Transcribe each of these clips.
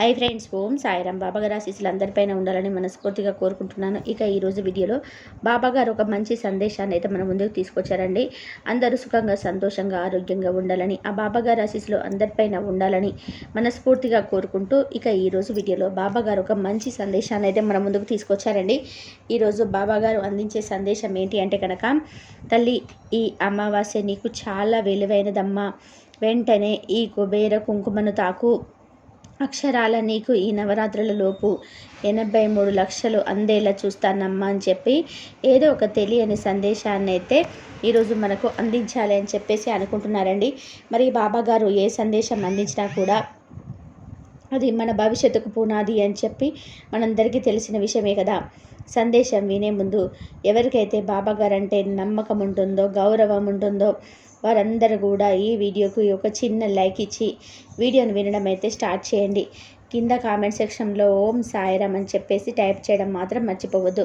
Hi friends ఓం సాయిరామ్. బాబాగారు ఆశీస్సులు అందరిపైన ఉండాలని మనస్ఫూర్తిగా కోరుకుంటున్నాను. ఇక ఈరోజు వీడియోలో బాబాగారు ఒక మంచి సందేశాన్ని అయితే మన ముందుకు తీసుకొచ్చారండి. అందరూ సుఖంగా సంతోషంగా ఆరోగ్యంగా ఉండాలని ఆ బాబాగారు ఆశీస్సులు అందరిపైన ఉండాలని మనస్ఫూర్తిగా కోరుకుంటూ ఇక ఈరోజు వీడియోలో బాబాగారు ఒక మంచి సందేశాన్ని అయితే మన ముందుకు తీసుకొచ్చారండి. ఈరోజు బాబాగారు అందించే సందేశం ఏంటి అంటే కనుక తల్లి ఈ అమావాస్య నీకు చాలా విలువైనదమ్మా. వెంటనే ఈ కుబేర కుంకుమను తాకు. అక్షరాల నీకు ఈ నవరాత్రులలోపు ఎనభై మూడు లక్షలు అందేలా చూస్తానమ్మా అని చెప్పి ఏదో ఒక తెలియని సందేశాన్ని అయితే ఈరోజు మనకు అందించాలి అని చెప్పేసి అనుకుంటున్నారండి. మరి బాబా గారు ఏ సందేశం అందించినా కూడా అది మన భవిష్యత్తుకు పునాది అని చెప్పి మనందరికీ తెలిసిన విషయమే కదా. సందేశం వినే ముందు ఎవరికైతే బాబాగారు అంటే నమ్మకం ఉంటుందో గౌరవం ఉంటుందో వారందరూ కూడా ఈ వీడియోకు ఒక చిన్న లైక్ ఇచ్చి వీడియోను వినడం అయితే స్టార్ట్ చేయండి. కింద కామెంట్ సెక్షన్లో ఓం సాయిరామ్ అని చెప్పేసి టైప్ చేయడం మాత్రం మర్చిపోవద్దు.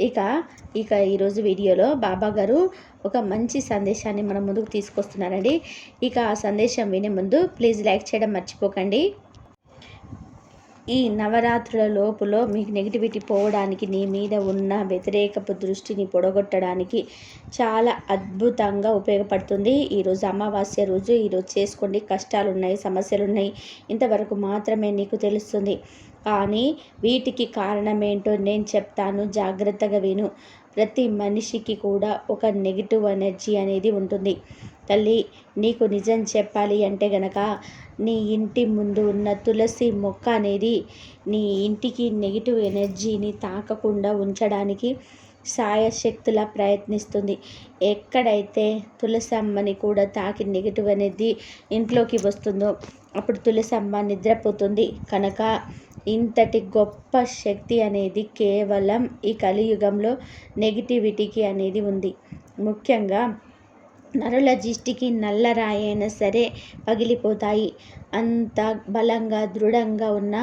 ఇక ఇక ఈరోజు వీడియోలో బాబా గారు ఒక మంచి సందేశాన్ని మన ముందుకు తీసుకొస్తున్నారండి. ఇక ఆ సందేశం వినే ముందు ప్లీజ్ లైక్ చేయడం మర్చిపోకండి. ఈ నవరాత్రుల లోపులో మీకు నెగిటివిటీ పోవడానికి నీ మీద ఉన్న వ్యతిరేకపు దృష్టిని పొడగొట్టడానికి చాలా అద్భుతంగా ఉపయోగపడుతుంది. ఈరోజు అమావాస్య రోజు ఈరోజు చేసుకోండి. కష్టాలు ఉన్నాయి సమస్యలు ఉన్నాయి ఇంతవరకు మాత్రమే నీకు తెలుస్తుంది. కానీ వీటికి కారణమేంటో నేను చెప్తాను. జాగ్రత్తగా విను. ప్రతి మనిషికి కూడా ఒక నెగిటివ్ ఎనర్జీ అనేది ఉంటుంది. తల్లి నీకు నిజం చెప్పాలి అంటే గనక నీ ఇంటి ముందు ఉన్న తులసి మొక్క అనేది నీ ఇంటికి నెగిటివ్ ఎనర్జీని తాకకుండా ఉంచడానికి సాయశక్తులా ప్రయత్నిస్తుంది. ఎక్కడైతే తులసి అమ్మని కూడా తాకి నెగిటివ్ అనేది ఇంట్లోకి వస్తుందో అప్పుడు తులసి అమ్మ నిద్రపోతుంది. కనుక ఇంతటి గొప్ప శక్తి అనేది కేవలం ఈ కలియుగంలో నెగిటివిటీకి అనేది ఉంది. ముఖ్యంగా నరుల దిష్టికి నల్లరాయి అయినా సరే పగిలిపోతాయి. అంత బలంగా దృఢంగా ఉన్న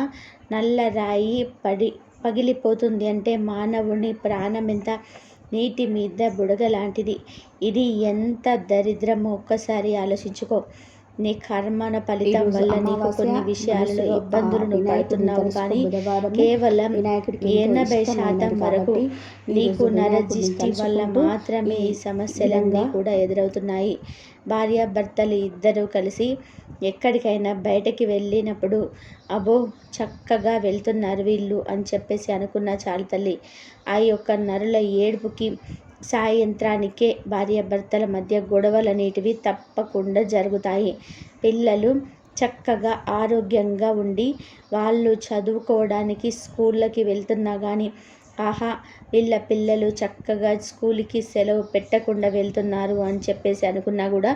నల్లరాయి పడి పగిలిపోతుంది అంటే మానవుని ప్రాణం ఎంత? నీటి మీద బుడగ లాంటిది. ఇది ఎంత దరిద్రమో ఒక్కసారి ఆలోచించుకో. నీ కర్మన ఫలితం వల్ల నీకు కొన్ని విషయాలలో ఇబ్బందులను పడుతున్నావు కానీ కేవలం ఎనభై శాతం వరకు నీకు నరజిష్టి వల్ల మాత్రమే ఈ సమస్యలన్నీ కూడా ఎదురవుతున్నాయి. భార్యాభర్తలు ఇద్దరూ కలిసి ఎక్కడికైనా బయటకి వెళ్ళినప్పుడు అబో చక్కగా వెళ్తున్నారు వీళ్ళు అని చెప్పేసి అనుకున్న చాలు తల్లి. ఆ యొక్క నరుల ఏడుపుకి సాయంత్రానికే భార్యాభర్తల మధ్య గొడవలు అనేటివి తప్పకుండా జరుగుతాయి. పిల్లలు చక్కగా ఆరోగ్యంగా ఉండి వాళ్ళు చదువుకోవడానికి స్కూళ్ళకి వెళ్తున్నా కానీ ఆహా వీళ్ళ పిల్లలు చక్కగా స్కూల్కి సెలవు పెట్టకుండా వెళ్తున్నారు అని చెప్పేసి అనుకున్నా కూడా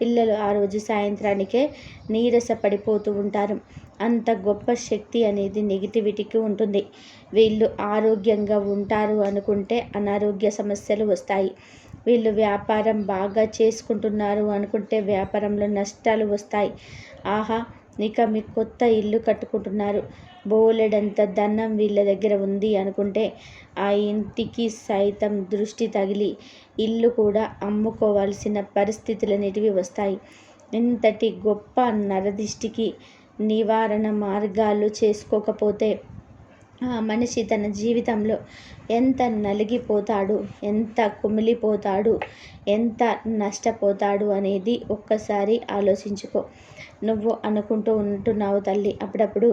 పిల్లలు ఆ రోజు సాయంత్రానికే నీరస పడిపోతూ ఉంటారు. అంత గొప్ప శక్తి అనేది నెగిటివిటీకి ఉంటుంది. వీళ్ళు ఆరోగ్యంగా ఉంటారు అనుకుంటే అనారోగ్య సమస్యలు వస్తాయి. వీళ్ళు వ్యాపారం బాగా చేసుకుంటున్నారు అనుకుంటే వ్యాపారంలో నష్టాలు వస్తాయి. ఆహా ఇక మీ కొత్త ఇల్లు కట్టుకుంటున్నారు. బోలెడంత ధనం వీళ్ళ దగ్గర ఉంది అనుకుంటే ఆ ఇంటికి సైతం దృష్టి తగిలి ఇల్లు కూడా అమ్ముకోవాల్సిన పరిస్థితులు అనేటివి వస్తాయి. ఇంతటి గొప్ప నరదిష్టికి నివారణ మార్గాలు చేసుకోకపోతే మనిషి తన జీవితంలో ఎంత నలిగిపోతాడు ఎంత కుమిలిపోతాడు ఎంత నష్టపోతాడు అనేది ఒక్కసారి ఆలోచించుకో. నువ్వు అనుకుంటూ ఉంటున్నావు తల్లి. అప్పుడప్పుడు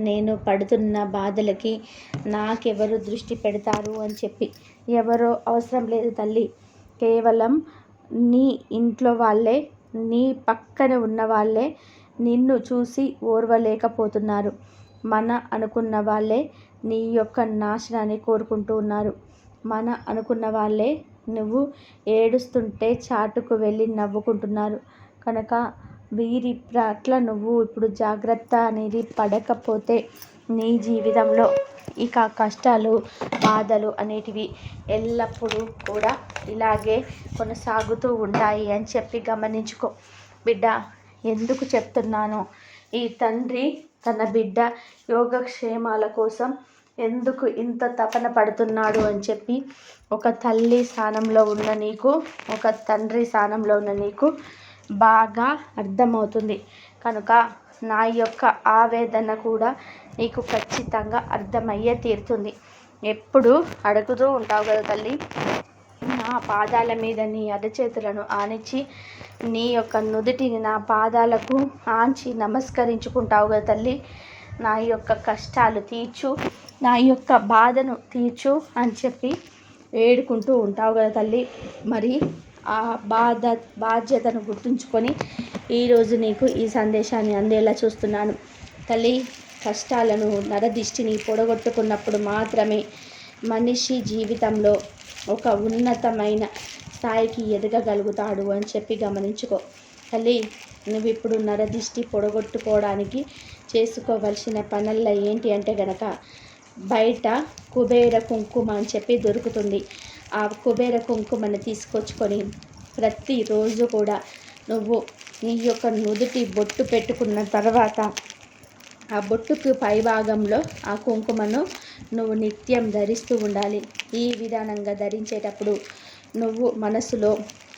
నేను పడుతున్న బాధలకి నాకెవరు దృష్టి పెడతారు అని చెప్పి. ఎవరో అవసరం లేదు తల్లి. కేవలం నీ ఇంట్లో వాళ్ళే నీ పక్కన ఉన్న వాళ్ళే నిన్ను చూసి ఓర్వలేకపోతున్నారు. మన అనుకున్న వాళ్ళే నీ యొక్క నాశనాన్ని కోరుకుంటూ ఉన్నారు. మన అనుకున్న వాళ్ళే నువ్వు ఏడుస్తుంటే చాటుకు వెళ్ళి నవ్వుకుంటున్నారు. కనుక వీరి పట్ల నువ్వు ఇప్పుడు జాగ్రత్త అనేది పడకపోతే నీ జీవితంలో ఇక కష్టాలు బాధలు అనేటివి ఎల్లప్పుడూ కూడా ఇలాగే కొనసాగుతూ ఉంటాయి అని చెప్పి గమనించుకో. బిడ్డ ఎందుకు చెప్తున్నాను? ఈ తండ్రి తన బిడ్డ యోగక్షేమాల కోసం ఎందుకు ఇంత తపన పడుతున్నాడు అని చెప్పి ఒక తల్లి స్థానంలో ఉన్న నీకు ఒక తండ్రి స్థానంలో ఉన్న నీకు బాగా అర్థమవుతుంది. కనుక నా యొక్క ఆవేదన కూడా నీకు ఖచ్చితంగా అర్థమయ్యే తీరుతుంది. ఎప్పుడు అడుగుతూ ఉంటావు కదా తల్లి పాదాల మీద నీ అరచేతులను ఆనించి నీ యొక్క నుదుటిని నా పాదాలకు ఆంచి నమస్కరించుకుంటావు కదా తల్లి. నా యొక్క కష్టాలు తీర్చు నా యొక్క బాధను తీర్చు అని చెప్పి ఏడుకుంటూ ఉంటావు కదా తల్లి. మరి ఆ బాధ బాధ్యతను గుర్తుంచుకొని ఈరోజు నీకు ఈ సందేశాన్ని అందేలా చూస్తున్నాను. తల్లి కష్టాలను నరదిష్టిని పొడగొట్టుకున్నప్పుడు మాత్రమే మనిషి జీవితంలో ఒక ఉన్నతమైన స్థాయికి ఎదగగలుగుతాడు అని చెప్పి గమనించుకో. తల్లి నువ్వు ఇప్పుడు నరదిష్టి పొడగొట్టుకోవడానికి చేసుకోవలసిన పనుల్లో ఏంటి అంటే గనక బయట కుబేర కుంకుమ అని చెప్పి దొరుకుతుంది. ఆ కుబేర కుంకుమని తీసుకొచ్చుకొని ప్రతిరోజు కూడా నువ్వు నీ యొక్క నుదుటి బొట్టు పెట్టుకున్న తర్వాత ఆ బొట్టుకు పై భాగంలో ఆ కుంకుమను నువ్వు నిత్యం ధరిస్తూ ఉండాలి. ఈ విధానంగా ధరించేటప్పుడు నువ్వు మనసులో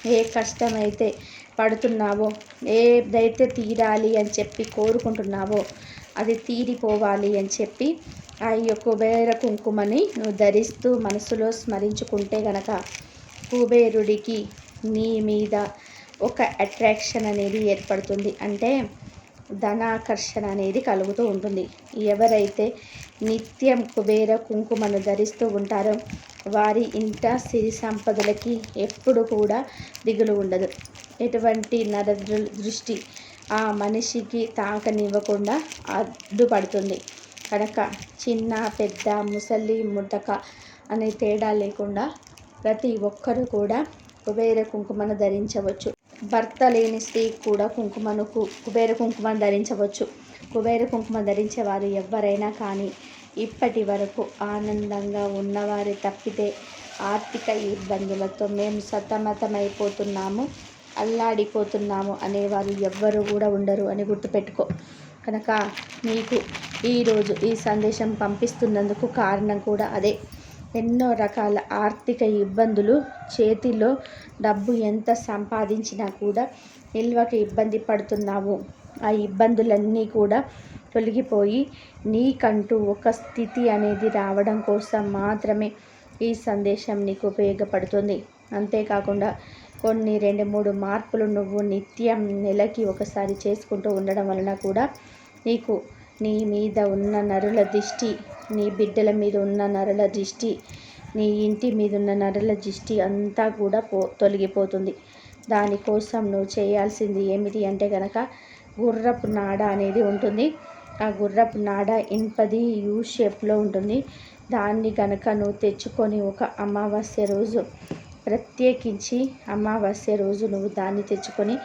ఏ కష్టమైతే పడుతున్నావో ఏదైతే తీరాలి అని చెప్పి కోరుకుంటున్నావో అది తీరిపోవాలి అని చెప్పి ఆ యొక్క కుబేర కుంకుమని నువ్వు ధరిస్తూ మనసులో స్మరించుకుంటే గనక కుబేరుడికి నీ మీద ఒక అట్రాక్షన్ అనేది ఏర్పడుతుంది. అంటే ధనాకర్షణ అనేది కలుగుతూ ఉంటుంది. ఎవరైతే నిత్యం కుబేర కుంకుమను ధరిస్తూ ఉంటారు. వారి ఇంట సిరి సంపదలకి ఎప్పుడు కూడా దిగులు ఉండదు. ఎటువంటి నర దృష్టి ఆ మనిషికి తాకనివ్వకుండా అడ్డుపడుతుంది. కనుక చిన్న పెద్ద ముసలి ముడక అనే తేడా లేకుండా ప్రతి ఒక్కరూ కూడా కుబేర కుంకుమను ధరించవచ్చు. భర్త లేని స్త్రీ కూడా కుంకుమను కుబేర కుంకుమను ధరించవచ్చు. కుబేర కుంకుమ ధరించేవారు ఎవరైనా కానీ ఇప్పటి వరకు ఆనందంగా ఉన్నవారు తప్పితే ఆర్థిక ఇబ్బందులతో మేము సతమతమైపోతున్నాము అల్లాడిపోతున్నాము అనేవారు ఎవ్వరు కూడా ఉండరు అని గుర్తుపెట్టుకో. కనుక మీకు ఈరోజు ఈ సందేశం పంపిస్తున్నందుకు కారణం కూడా అదే. ఎన్నో రకాల ఆర్థిక ఇబ్బందులు చేతిలో డబ్బు ఎంత సంపాదించినా కూడా నిల్వకి ఇబ్బంది పడుతున్నావు. ఆ ఇబ్బందులన్నీ కూడా తొలగిపోయి నీకంటూ ఒక స్థితి అనేది రావడం కోసం మాత్రమే ఈ సందేశం నీకు ఉపయోగపడుతుంది. అంతేకాకుండా కొన్ని రెండు మూడు మార్పులు నువ్వు నిత్యం నెలకి ఒకసారి చేసుకుంటూ ఉండడం వలన కూడా నీకు నీ మీద ఉన్న నరుల దిష్టి నీ బిడ్డల మీద ఉన్న నరుల దిష్టి నీ ఇంటి మీద ఉన్న నరుల దిష్టి అంతా కూడా పో తొలగిపోతుంది. దానికోసం నువ్వు చేయాల్సింది ఏమిటి అంటే కనుక గుర్రపు నాడ అనేది ఉంటుంది. ఆ గుర్రపు నాడ ఇన్పది యూ షేప్లో ఉంటుంది. దాన్ని కనుక నువ్వు తెచ్చుకొని ఒక అమావాస్య రోజు ప్రత్యేకించి అమావాస్య రోజు నువ్వు దాన్ని తెచ్చుకొని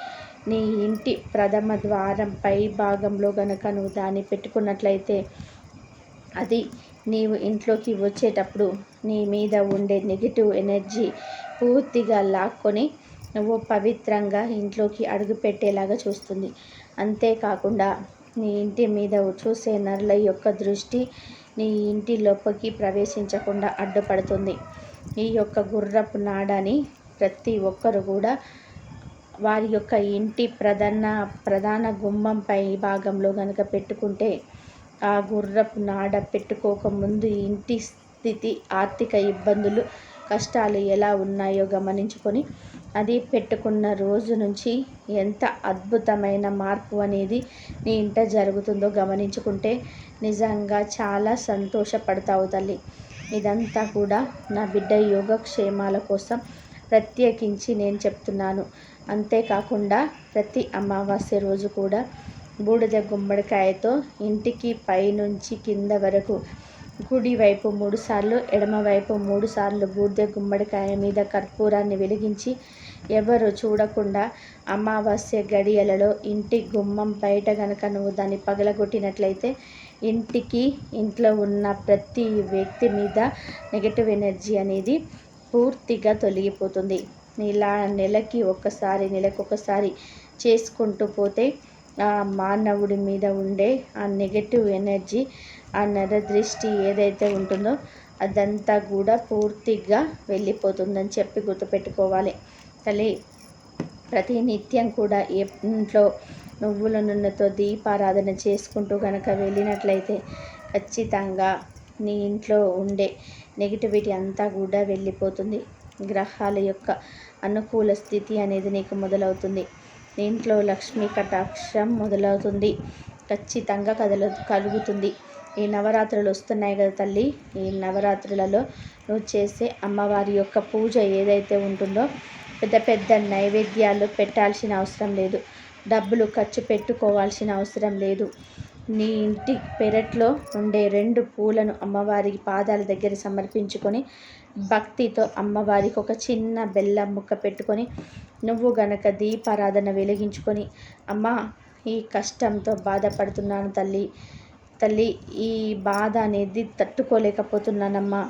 నీ ఇంటి ప్రథమ ద్వారం పై భాగంలో గనక నువ్వు దాన్ని పెట్టుకున్నట్లయితే అది నీవు ఇంట్లోకి వచ్చేటప్పుడు నీ మీద ఉండే నెగిటివ్ ఎనర్జీ పూర్తిగా లాక్కొని నువ్వు పవిత్రంగా ఇంట్లోకి అడుగుపెట్టేలాగా చూస్తుంది. అంతేకాకుండా నీ ఇంటి మీద చూసే నరుల యొక్క దృష్టి నీ ఇంటి లోపలికి ప్రవేశించకుండా అడ్డుపడుతుంది. ఈ యొక్క గుర్రపు నాడని ప్రతి ఒక్కరు కూడా వారి యొక్క ఇంటి ప్రధాన ప్రధాన గుమ్మంపై భాగంలో కనుక పెట్టుకుంటే ఆ గుర్రపు నాడ పెట్టుకోకముందు ఇంటి స్థితి ఆర్థిక ఇబ్బందులు కష్టాలు ఎలా ఉన్నాయో గమనించుకొని అది పెట్టుకున్న రోజు నుంచి ఎంత అద్భుతమైన మార్పు అనేది నీ ఇంట జరుగుతుందో గమనించుకుంటే నిజంగా చాలా సంతోషపడతావు తల్లి. ఇదంతా కూడా నా బిడ్డ యోగక్షేమాల కోసం ప్రత్యేకించి నేను చెప్తున్నాను. అంతేకాకుండా ప్రతి అమావాస్య రోజు కూడా బూడిద గుమ్మడికాయతో ఇంటికి పైనుంచి కింద వరకు కుడి వైపు మూడుసార్లు ఎడమవైపు మూడు సార్లు బూడిద గుమ్మడికాయ మీద కర్పూరాన్ని వెలిగించి ఎవరు చూడకుండా అమావాస్య గడియలలో ఇంటి గుమ్మం బయట గనక నువ్వు దాన్ని పగలగొట్టినట్లయితే ఇంటికి ఇంట్లో ఉన్న ప్రతి వ్యక్తి మీద నెగటివ్ ఎనర్జీ అనేది పూర్తిగా తొలగిపోతుంది. ఇలా నెలకి ఒక్కసారి నెలకొకసారి చేసుకుంటూ పోతే ఆ మానవుడి మీద ఉండే ఆ నెగటివ్ ఎనర్జీ ఆ నరదృష్టి ఏదైతే ఉంటుందో అదంతా కూడా పూర్తిగా వెళ్ళిపోతుందని చెప్పి గుర్తుపెట్టుకోవాలి. తల్లి ప్రతి నిత్యం కూడా ఇంట్లో నువ్వుల నూనెతో దీపారాధన చేసుకుంటూ కనుక వెళ్ళినట్లయితే ఖచ్చితంగా నీ ఇంట్లో ఉండే నెగిటివిటీ అంతా కూడా వెళ్ళిపోతుంది. గ్రహాల యొక్క అనుకూల స్థితి అనేది నీకు మొదలవుతుంది. నీ ఇంట్లో లక్ష్మీ కటాక్షం మొదలవుతుంది. ఖచ్చితంగా కదల కలుగుతుంది. ఈ నవరాత్రులు వస్తున్నాయి కదా తల్లి. ఈ నవరాత్రులలో నువ్వు చేసే అమ్మవారి యొక్క పూజ ఏదైతే ఉంటుందో పెద్ద పెద్ద నైవేద్యాలు పెట్టాల్సిన అవసరం లేదు. డబ్బులు ఖర్చు పెట్టుకోవాల్సిన అవసరం లేదు. నీ ఇంటి పెరట్లో ఉండే రెండు పూలను అమ్మవారి పాదాల దగ్గర సమర్పించుకొని భక్తితో అమ్మవారికి ఒక చిన్న బెల్లం ముక్క పెట్టుకొని నువ్వు గనక దీపారాధన వెలిగించుకొని అమ్మ ఈ కష్టంతో బాధపడుతున్నాను తల్లి. తల్లి ఈ బాధ అనేది తట్టుకోలేకపోతున్నానమ్మా.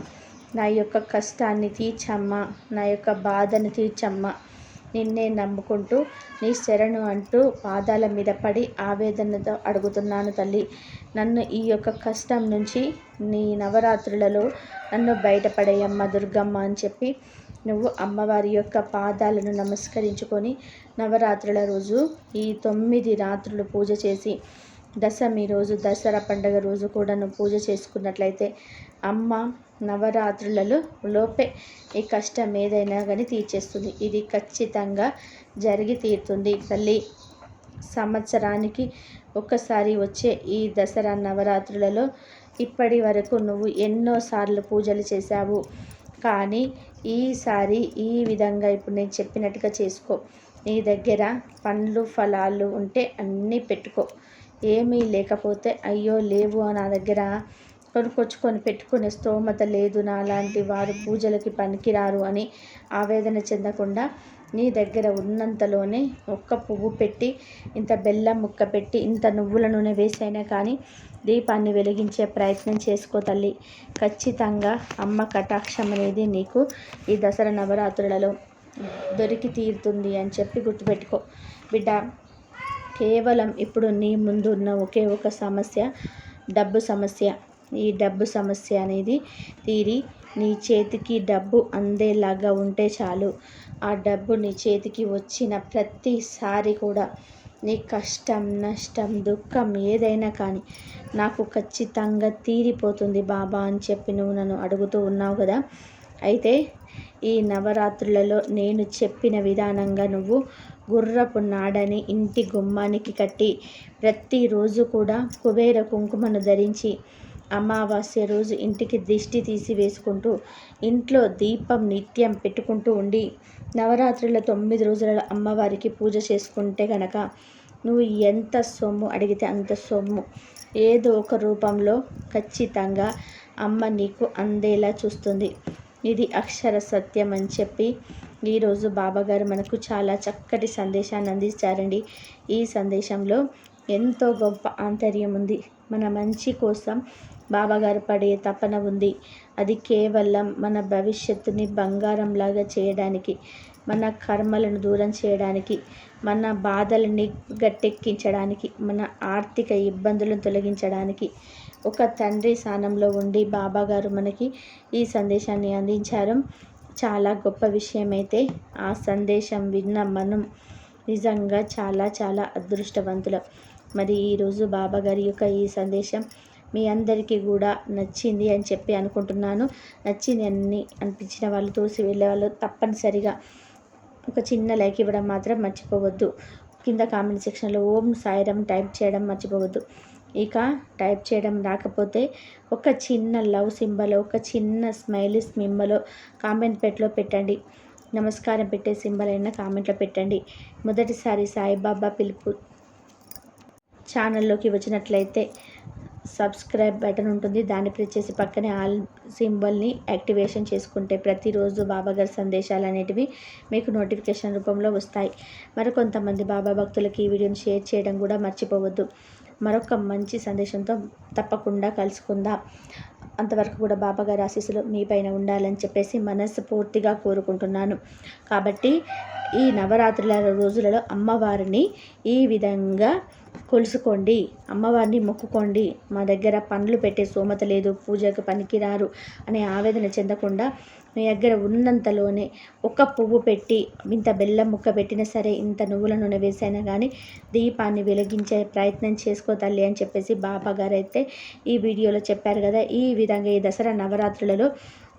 నా యొక్క కష్టాన్ని తీర్చమ్మా. నా యొక్క బాధను తీర్చమ్మా. నిన్నే నమ్ముకుంటూ నీ శరణు అంటూ పాదాల మీద పడి ఆవేదనతో అడుగుతున్నాను తల్లి. నన్ను ఈ యొక్క కష్టం నుంచి నీ నవరాత్రులలో నన్ను బయటపడేయమ్మ దుర్గమ్మ అని చెప్పి నువ్వు అమ్మవారి యొక్క పాదాలను నమస్కరించుకొని నవరాత్రుల రోజు ఈ తొమ్మిది రాత్రులు పూజ చేసి దశమి రోజు దసరా పండుగ రోజు కూడా నువ్వు పూజ చేసుకున్నట్లయితే అమ్మ నవరాత్రులలో లోపే ఈ కష్టం ఏదైనా కానీ తీర్చేస్తుంది. ఇది ఖచ్చితంగా జరిగి తీరుతుంది. తల్లి సంవత్సరానికి ఒక్కసారి వచ్చే ఈ దసరా నవరాత్రులలో ఇప్పటి వరకు నువ్వు ఎన్నోసార్లు పూజలు చేశావు. కానీ ఈసారి ఈ విధంగా ఇప్పుడు నేను చెప్పినట్టుగా చేసుకో. నీ దగ్గర పండ్లు ఫలాలు ఉంటే అన్నీ పెట్టుకో. ఏమీ లేకపోతే అయ్యో లేవు నా దగ్గర. కొనుక్కొచ్చుకొని పెట్టుకునే స్తోమత లేదు. నా లాంటి వారు పూజలకి పనికిరారు అని ఆవేదన చెందకుండా నీ దగ్గర ఉన్నంతలోనే ఒక్క పువ్వు పెట్టి ఇంత బెల్లం ముక్క పెట్టి ఇంత నువ్వుల నూనె వేసైనా కానీ దీపాన్ని వెలిగించే ప్రయత్నం చేసుకో తల్లి. ఖచ్చితంగా అమ్మ కటాక్షం అనేది నీకు ఈ దసరా నవరాత్రులలో దొరికి తీరుతుంది అని చెప్పి గుర్తుపెట్టుకో. బిడ్డ కేవలం ఇప్పుడు నీ ముందు ఉన్న ఒకే ఒక సమస్య డబ్బు సమస్య. ఈ డబ్బు సమస్య అనేది తీరి నీ చేతికి డబ్బు అందేలాగా ఉంటే చాలు. ఆ డబ్బు నీ చేతికి వచ్చిన ప్రతిసారి కూడా నీ కష్టం నష్టం దుఃఖం ఏదైనా కానీ నాకు ఖచ్చితంగా తీరిపోతుంది బాబా అని చెప్పి నువ్వు నన్ను అడుగుతూ ఉన్నావు కదా. అయితే ఈ నవరాత్రులలో నేను చెప్పిన విధానంగా నువ్వు గుర్రపు నాడని ఇంటి గుమ్మానికి కట్టి ప్రతిరోజు కూడా కుబేర కుంకుమను ధరించి అమావాస్య రోజు ఇంటికి దిష్టి తీసి వేసుకుంటూ ఇంట్లో దీపం నిత్యం పెట్టుకుంటూ ఉండి నవరాత్రుల తొమ్మిది రోజుల అమ్మవారికి పూజ చేసుకుంటే కనుక నువ్వు ఎంత సొమ్ము అడిగితే అంత సొమ్ము. ఏదో ఒక రూపంలో ఖచ్చితంగా అమ్మ నీకు అందేలా చూస్తుంది. ఇది అక్షర సత్యం అని చెప్పి ఈరోజు బాబాగారు మనకు చాలా చక్కటి సందేశాన్ని అందించారండి. ఈ సందేశంలో ఎంతో గొప్ప ఆంతర్యం ఉంది. మన మంచి కోసం బాబాగారు పడే తపన ఉంది. అది కేవలం మన భవిష్యత్తుని బంగారంలాగా చేయడానికి మన కర్మలను దూరం చేయడానికి మన బాధలని గట్టెక్కించడానికి మన ఆర్థిక ఇబ్బందులను తొలగించడానికి ఒక తండ్రి స్థానంలో ఉండి బాబాగారు మనకి ఈ సందేశాన్ని అందించారు. చాలా గొప్ప విషయం అయితే ఆ సందేశం విన్న మనం నిజంగా చాలా చాలా అదృష్టవంతులం. మరి ఈరోజు బాబాగారి యొక్క ఈ సందేశం మీ అందరికీ కూడా నచ్చింది అని చెప్పి అనుకుంటున్నాను. నచ్చింది అన్ని అనిపించిన వాళ్ళు తోసి వెళ్ళే వాళ్ళు తప్పనిసరిగా ఒక చిన్న లైక్ ఇవ్వడం మాత్రం మర్చిపోవద్దు. కింద కామెంట్ సెక్షన్లో ఓం సాయిరం టైప్ చేయడం మర్చిపోవద్దు. ఇక టైప్ చేయడం రాకపోతే ఒక చిన్న లవ్ సింబల్ ఒక చిన్న స్మైలీ సింబల్ కామెంట్ పెట్లో పెట్టండి. నమస్కారం పెట్టే సింబల్ అయినా కామెంట్లో పెట్టండి. మొదటిసారి సాయిబాబా పిలుపు ఛానల్లోకి వచ్చినట్లయితే సబ్స్క్రైబ్ బటన్ ఉంటుంది. దాన్ని ప్రెస్ చేసి పక్కనే ఆల్ సింబల్ని యాక్టివేషన్ చేసుకుంటే ప్రతిరోజు బాబాగారి సందేశాలు అనేటివి మీకు నోటిఫికేషన్ రూపంలో వస్తాయి. మరికొంతమంది బాబా భక్తులకి ఈ వీడియోని షేర్ చేయడం కూడా మర్చిపోవద్దు. మరొక మంచి సందేశంతో తప్పకుండా కలుసుకుందాం. అంతవరకు కూడా బాబాగారి ఆశీస్సులు మీపైన ఉండాలని చెప్పేసి మనస్ఫూర్తిగా కోరుకుంటున్నాను. కాబట్టి ఈ నవరాత్రుల రోజులలో అమ్మవారిని ఈ విధంగా కొలుసుకోండి. అమ్మవారిని మొక్కుకోండి. మా దగ్గర పండ్లు పెట్టే సోమత లేదు. పూజకు పనికిరారు అనే ఆవేదన చెందకుండా మీ దగ్గర ఉన్నంతలోనే ఒక పువ్వు పెట్టి ఇంత బెల్లం ముక్క పెట్టినా సరే ఇంత నువ్వుల నూనె వేసైనా కానీ దీపాన్ని వెలిగించే ప్రయత్నం చేసుకో తల్లి అని చెప్పేసి బాబా గారు అయితే ఈ వీడియోలో చెప్పారు కదా. ఈ విధంగా ఈ దసరా నవరాత్రులలో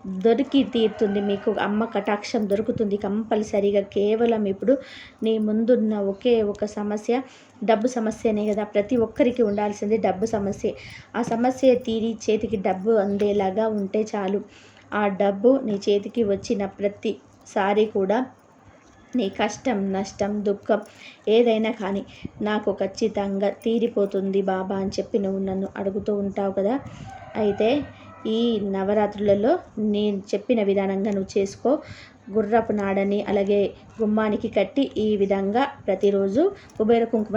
దొరికి తీరుతుంది. మీకు అమ్మ కటాక్షం దొరుకుతుంది కంపల్సరీగా. కేవలం ఇప్పుడు నీ ముందున్న ఒకే ఒక సమస్య డబ్బు సమస్యనే కదా. ప్రతి ఒక్కరికి ఉండాల్సింది డబ్బు సమస్య. ఆ సమస్య తీరి చేతికి డబ్బు అందేలాగా ఉంటే చాలు. ఆ డబ్బు నీ చేతికి వచ్చిన ప్రతిసారి కూడా నీ కష్టం నష్టం దుఃఖం ఏదైనా కానీ నాకు ఖచ్చితంగా తీరిపోతుంది బాబా అని చెప్పి నువ్వు నన్ను అడుగుతూ ఉంటావు కదా. అయితే ఈ నవరాత్రులలో నేను చెప్పిన విధానంగా నువ్వు చేసుకో. గుర్రపు నాడని అలాగే గుమ్మానికి కట్టి ఈ విధంగా ప్రతిరోజు కుబేర కుంకుమ